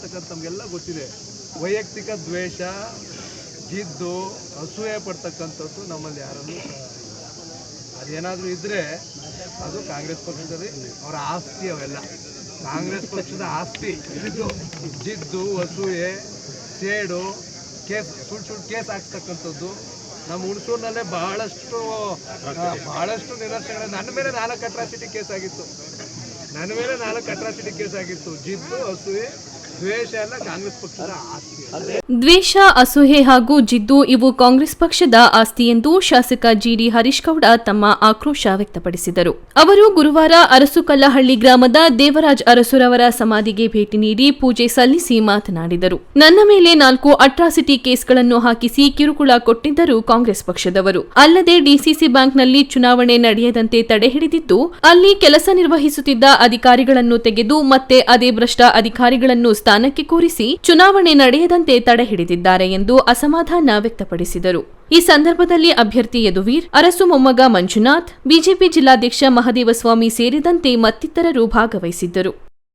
ಅಂತಕ್ಕಂಥ ನಮಗೆಲ್ಲ ಗೊತ್ತಿದೆ. ವೈಯಕ್ತಿಕ ದ್ವೇಷ, ಜಿದ್ದು, ಅಸೂಯೆ ಪಡ್ತಕ್ಕಂಥದ್ದು ನಮ್ಮಲ್ಲಿ ಯಾರಲ್ಲೂ. ಅದೇನಾದರೂ ಇದ್ದರೆ ಅದು ಕಾಂಗ್ರೆಸ್ ಪಕ್ಷದಲ್ಲಿ ಅವರ ಆಸ್ತಿ ಅವೆಲ್ಲ. ಕಾಂಗ್ರೆಸ್ ಪಕ್ಷದ ಆಸ್ತಿ ಜಿದ್ದು ಜಿದ್ದು, ಅಸೂಯೆ, ಸೇಡು, ಕೇಸ್, ಸುಳ್ಳು ಸುಳ್ಳು ಕೇಸ್ ಹಾಕ್ತಕ್ಕಂಥದ್ದು. ನಮ್ಮ ಹುಣಸೂರಿನಲ್ಲೇ ಬಹಳಷ್ಟು ಬಹಳಷ್ಟು ನಿದರ್ಶನಗಳು ನನ್ನ ಮೇಲೆ ನಾಲ್ಕು ಅಟ್ರಾಸಿಟಿ ಕೇಸ್ ಆಗಿತ್ತು. ನನ್ನ ಮೇಲೆ ನಾಲ್ಕು ಅಟ್ರಾಸಿಟಿ ಕೇಸ್ ಆಗಿತ್ತು. ಜಿದ್ದು ಅಸೂಯೆ, ದ್ವೇಷ ಅಸೂಹೆ ಹಾಗೂ ಜಿದ್ದು ಇವು ಕಾಂಗ್ರೆಸ್ ಪಕ್ಷದ ಆಸ್ತಿ ಎಂದು ಶಾಸಕ ಜಿಡಿ ಹರೀಶ್ ಗೌಡ ತಮ್ಮ ಆಕ್ರೋಶ ವ್ಯಕ್ತಪಡಿಸಿದರು. ಅವರು ಗುರುವಾರ ಅರಸುಕಲ್ಲಹಳ್ಳಿ ಗ್ರಾಮದ ದೇವರಾಜ್ ಅರಸುರವರ ಸಮಾಧಿಗೆ ಭೇಟಿ ನೀಡಿ ಪೂಜೆ ಸಲ್ಲಿಸಿ ಮಾತನಾಡಿದರು. ನನ್ನ ಮೇಲೆ ನಾಲ್ಕು ಅಟ್ರಾಸಿಟಿ ಕೇಸ್ಗಳನ್ನು ಹಾಕಿಸಿ ಕಿರುಕುಳ ಕೊಟ್ಟಿದ್ದರು ಕಾಂಗ್ರೆಸ್ ಪಕ್ಷದವರು. ಅಲ್ಲದೆ ಡಿಸಿಸಿ ಬ್ಯಾಂಕ್ನಲ್ಲಿ ಚುನಾವಣೆ ನಡೆಯದಂತೆ ತಡೆ ಹಿಡಿದಿದ್ದು, ಅಲ್ಲಿ ಕೆಲಸ ನಿರ್ವಹಿಸುತ್ತಿದ್ದ ಅಧಿಕಾರಿಗಳನ್ನು ತೆಗೆದು ಮತ್ತೆ ಅದೇ ಭ್ರಷ್ಟ ಅಧಿಕಾರಿಗಳನ್ನು ಸ್ಥಾನಕ್ಕೆ ಕೂರಿಸಿ ಚುನಾವಣೆ ನಡೆಯದಂತೆ ತಡೆ ಹಿಡಿದಿದ್ದಾರೆ ಎಂದು ಅಸಮಾಧಾನ ವ್ಯಕ್ತಪಡಿಸಿದರು. ಈ ಸಂದರ್ಭದಲ್ಲಿ ಅಭ್ಯರ್ಥಿ ಯದುವೀರ್, ಅರಸು ಮೊಮ್ಮಗ ಮಂಜುನಾಥ್, ಬಿಜೆಪಿ ಜಿಲ್ಲಾಧ್ಯಕ್ಷ ಮಹದೇವಸ್ವಾಮಿ ಸೇರಿದಂತೆ ಮತ್ತಿತರರು ಭಾಗವಹಿಸಿದ್ದರು.